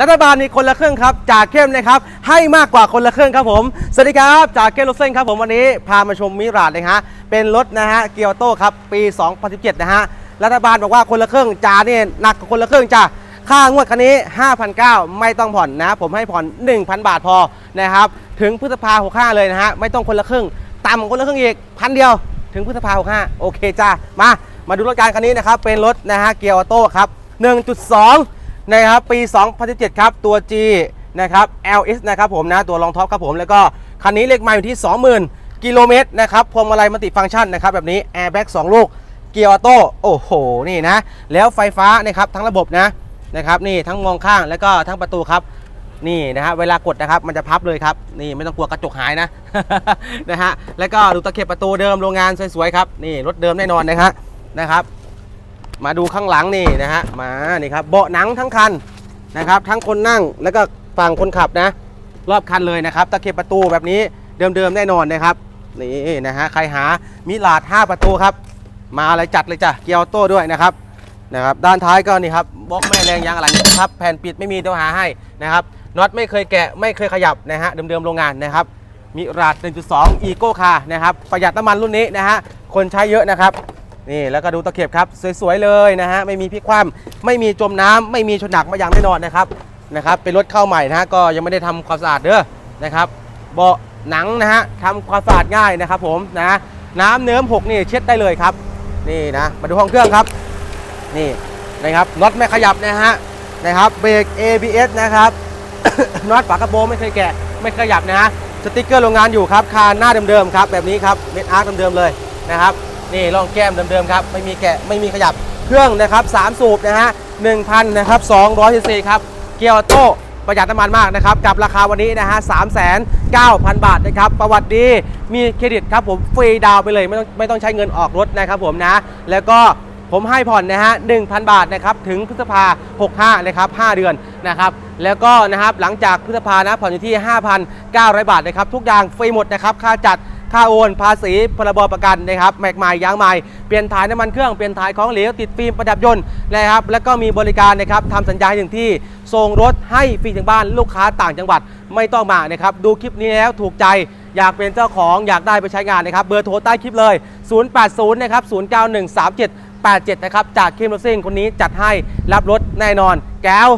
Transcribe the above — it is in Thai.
รัฐบาลมีคนละครึ่งครับจากเข้มนะครับให้มากกว่าคนละครึ่งครับผม สวัสดีครับจากเข้มรถเส้นครับผมวันนี้พามาชมมิราดเลยฮะเป็นรถนะฮะเกียวโต้ครับปี 2017 นะฮะรัฐบาลบอกว่าคนละครึ่งจ่าเนี่ยหนักกว่าคนละครึ่งจ้าค่างวดคันนี้ 5,900 ไม่ต้องผ่อนนะผมให้ผ่อน 1,000 บาทพอนะครับถึงพฤษภา65เลยนะฮะไม่ต้องคนละครึ่งต่ำคนละครึ่งอีกพันเดียว ถึงพฤษภา65โอเคจ้ามามาดูรถการคันนี้นะครับเป็นรถนะฮะเกียร์ออโต้ครับ1.2 นะครับปี 2017 ครับ ตัว G นะครับ LS นะครับผมนะตัวรองท็อปครับผมแล้วก็คันนี้เลขไมล์อยู่ที่ 20,000 กิโลเมตรนะครับพวงมาลัยมัลติฟังก์ชันนะครับแบบนี้แอร์แบ็ก2ลูกเกียร์ออโต้โอ้โหนี่นะ แล้วไฟฟ้านะครับทั้งระบบนะนะครับนี่ทั้งมองข้างแล้วก็ทั้งประตูครับนี่นะฮะเวลากดนะครับมันจะพับเลยครับนี่ไม่ต้องกลัวกระจกหายนะนะฮะแล้วก็ดูตะเข็บประตูเดิมโรงงานสวยๆครับนี่รถเดิมแน่นอนนะฮะนะครับ มาดูข้างหลังนี่นะฮะมานี่ครับเบาะหนังทั้งคันนะครับ ทั้งคนนั่งแล้วก็ฝั่งคนขับนะ รอบคันเลยนะครับ ตะเข็บประตูแบบนี้เดิมๆแน่นอนนะครับนี่นะฮะใครหามิลาด 5 ประตูครับ มาอะไรจัดเลยจ้ะเกียร์ออโต้ด้วยนะครับนะครับด้านท้ายก็นี่ครับบล็อกแม่แรงยางอะไรครับแผ่นปิดไม่มีเดี๋ยวหาให้นะครับน็อตไม่เคยแกะไม่เคยขยับนะฮะเดิมๆโรงงานนะครับมิราด1.2 อีโก้คาร์นะครับประหยัดน้ำมันรุ่นนี้นะฮะคนใช้เยอะนะครับ นี่แล้วก็ดูตะเข็บครับ สวยๆเลยนะฮะไม่มีพลิกคว่ำไม่มีจมน้ำไม่มีชนหนักมาอย่างแน่นอนนะครับนะครับ เป็นรถเข้าใหม่นะฮะก็ยังไม่ได้ทำความสะอาดเด้อนะครับเบาะหนังนะฮะทำความสะอาดง่ายนะครับ ผมนะน้ำเนิ้มหกนี่เช็ดได้เลยครับ นี่นะมาดูห้องเครื่องครับ นี่นะครับน็อตไม่ขยับนะฮะนะครับเบรก ABS นะครับน็อตฝากระโปรงไม่เคยแกะไม่ขยับนะฮะสติ๊กเกอร์โรงงานอยู่ครับคานหน้าเดิมๆครับแบบนี้ครับเม็ดอาร์คเดิมๆเลยนะครับ นี่ร่องแก้มเดิมๆครับ ไม่มีแกะไม่มีขยับเครื่องนะครับ3สูบนะฮะ1,000นะครับ200ซีซีครับ เกียร์ออโต้ประหยัดน้ำมันมากนะครับ กับราคาวันนี้นะฮะ3,900บาทนะครับ ประวัติดีมีเครดิตครับผมฟรีดาวไปเลยไม่ต้องไม่ต้องใช้เงินออกรถนะครับผมนะ แล้วก็ผมให้ผ่อนนะฮะ1,000 บาทนะครับถึงพฤษภา 65นะครับ5เดือนนะครับแล้วก็นะครับหลังจากพฤษภานะผ่อนอยู่ที่ 5,900 บาทนะครับทุกอย่างฟรีหมดนะครับค่าจัด ค่าโอนภาษีพรบประกันนะครับแม็กใหม่ยางใหม่เปลี่ยนถ่ายน้ำมันเครื่องเปลี่ยนถ่ายของเหลวติดฟิล์มประดับยนต์นะครับแล้วก็มีบริการนะครับทำสัญญาห้ถึงที่ส่งรถให้ฟรีถึงบ้านลูกค้าต่างจังหวัดไม่ต้องมานะครับดูคลิปนี้แล้วถูกใจอยากเป็นเจ้าของอยากได้ไปใช้งานนะครับเบอร์โทรใต้คลิปเลย 080 นะครับ 09137 87 นะครับ จากคิมโรซิ่งคนนี้จัดให้รับรถแน่นอน แก้ว